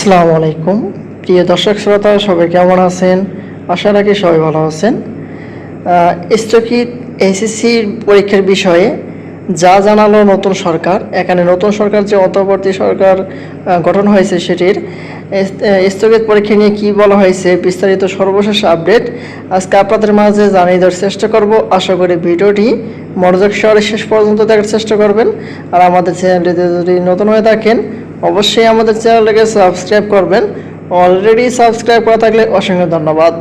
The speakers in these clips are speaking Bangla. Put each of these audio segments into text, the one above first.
আসসালামু আলাইকুম। প্রিয় দর্শক শ্রোতা, সবাই কেমন আছেন? আশা রাখি সবাই ভালো আছেন। স্থগিত এসএসসির পরীক্ষার বিষয়ে যা জানালো নতুন সরকার, এখানে নতুন সরকার যে অন্তর্বর্তী সরকার গঠন হয়েছে সেটির স্থগিত পরীক্ষা নিয়ে কি বলা হয়েছে বিস্তারিত সর্বশেষ আপডেট আজকে আপনাদের মাঝে জানিয়ে দেওয়ার চেষ্টা করব। আশা করি ভিডিওটি মনোযোগ সহকারে শেষ পর্যন্ত দেখার চেষ্টা করবেন। আর আমাদের চ্যানেলটিতে যদি নতুন হয়ে থাকেন অবশ্যই আমাদের চ্যানেলটাকে সাবস্ক্রাইব করবেন। অলরেডি সাবস্ক্রাইব করা থাকলে অসংখ্য ধন্যবাদ।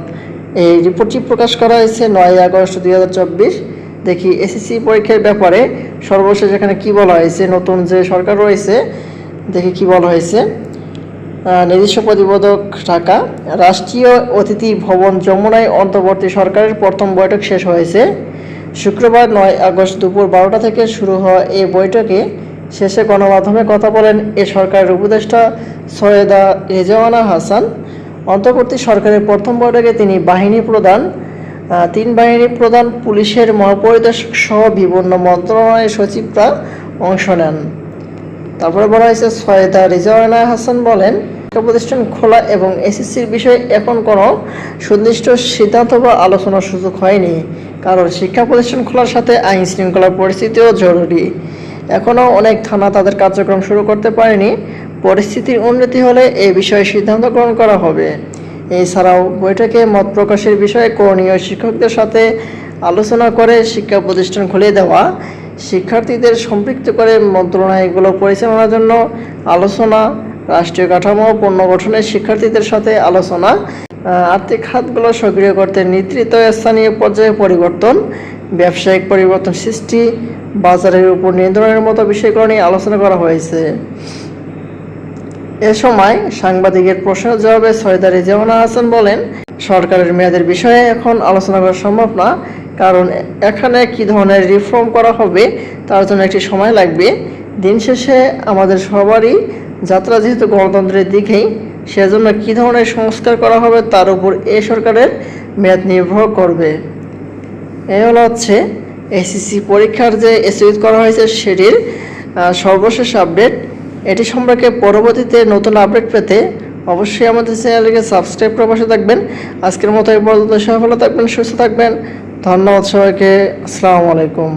এই রিপোর্টটি প্রকাশ করা হয়েছে নয় আগস্ট দুই হাজার চব্বিশ। দেখি এসএসসি পরীক্ষার ব্যাপারে সর্বশেষ এখানে কি বলা হয়েছে, নতুন যে সরকার রয়েছে, দেখি কি বলা হয়েছে। নিজস্ব প্রতিবেদক ঢাকা। রাষ্ট্রীয় অতিথি ভবন যমুনায় অন্তর্বর্তী সরকারের প্রথম বৈঠক শেষ হয়েছে। শুক্রবার নয় আগস্ট দুপুর বারোটা থেকে শুরু হওয়া এই বৈঠকে শেষে গণমাধ্যমে কথা বলেন এ সরকারের উপদেষ্টা সৈয়দা রেজাওয়ানা হাসান। অন্তর্বর্তী সরকারের প্রথম বৈঠকে তিনি বাহিনী প্রধান তিন বাহিনী প্রধান, পুলিশের মহাপরিদর্শক সহ বিভিন্ন মন্ত্রণালয়ের সচিবরা অংশ নেন। তারপরে বলা হয়েছে, সৈয়দা রিজওয়ানা হাসান বলেন, শিক্ষা প্রতিষ্ঠান খোলা এবং এসএসসির বিষয়ে এখন কোনো সুনির্দিষ্ট সিদ্ধান্ত বা আলোচনার সুযোগ হয়নি। কারণ শিক্ষা প্রতিষ্ঠান খোলার সাথে আইন শৃঙ্খলা পরিস্থিতিও জরুরি। এখনও অনেক থানা তাদের কার্যক্রম শুরু করতে পারেনি। পরিস্থিতির উন্নতি হলে এ বিষয়ে সিদ্ধান্ত গ্রহণ করা হবে। এছাড়াও বৈঠকে মত প্রকাশের বিষয়ে করণীয় শিক্ষকদের সাথে আলোচনা করে শিক্ষা প্রতিষ্ঠান খুলে দেওয়া, শিক্ষার্থীদের সম্পৃক্ত করে মন্ত্রণালয়গুলো পরিচালনার জন্য আলোচনা, রাষ্ট্রীয় কাঠামো পুনর্গঠনের শিক্ষার্থীদের সাথে আলোচনা আর্থিক খাতগুলো সক্রিয় করতে নেতৃত্ব স্থানীয় পর্যায়ে পরিবর্তন ব্যবসায়িক পরিবর্তন সৃষ্টি, বাজারের উপর নিয়ন্ত্রণের মতো বিষয়গুলো নিয়ে আলোচনা করা হয়েছে। এ সময় সাংবাদিকের প্রশ্নের জবাবে সৈয়দা রেজাউনা হাসান বলেন, সরকারের মেয়াদের বিষয়ে এখন আলোচনা করা সম্ভব না, কারণ এখানে কি ধরনের রিফর্ম করা হবে, তার জন্য একটি সময় লাগবে। দিন শেষে আমাদের সবারই যাত্রা যেহেতু গণতন্ত্রের দিকেই, সেজন্য কি ধরনের সংস্কার করা হবে তার উপর এ সরকারের মেয়াদ নির্ভর করবে। এই হলো হচ্ছে এসএসসি পরীক্ষার যে স্থগিত করা হয়েছে সেটির সর্বশেষ আপডেট এটি সম্পর্কে পরবর্তীতে নতুন আপডেট পেতে অবশ্যই আমাদের চ্যানেলকে সাবস্ক্রাইব করে পাশে থাকবেন। আজকের মতো এই পর্যন্ত। সফল থাকবেন, সুস্থ থাকবেন। ধন্যবাদ সবাইকে। আসসালামু আলাইকুম।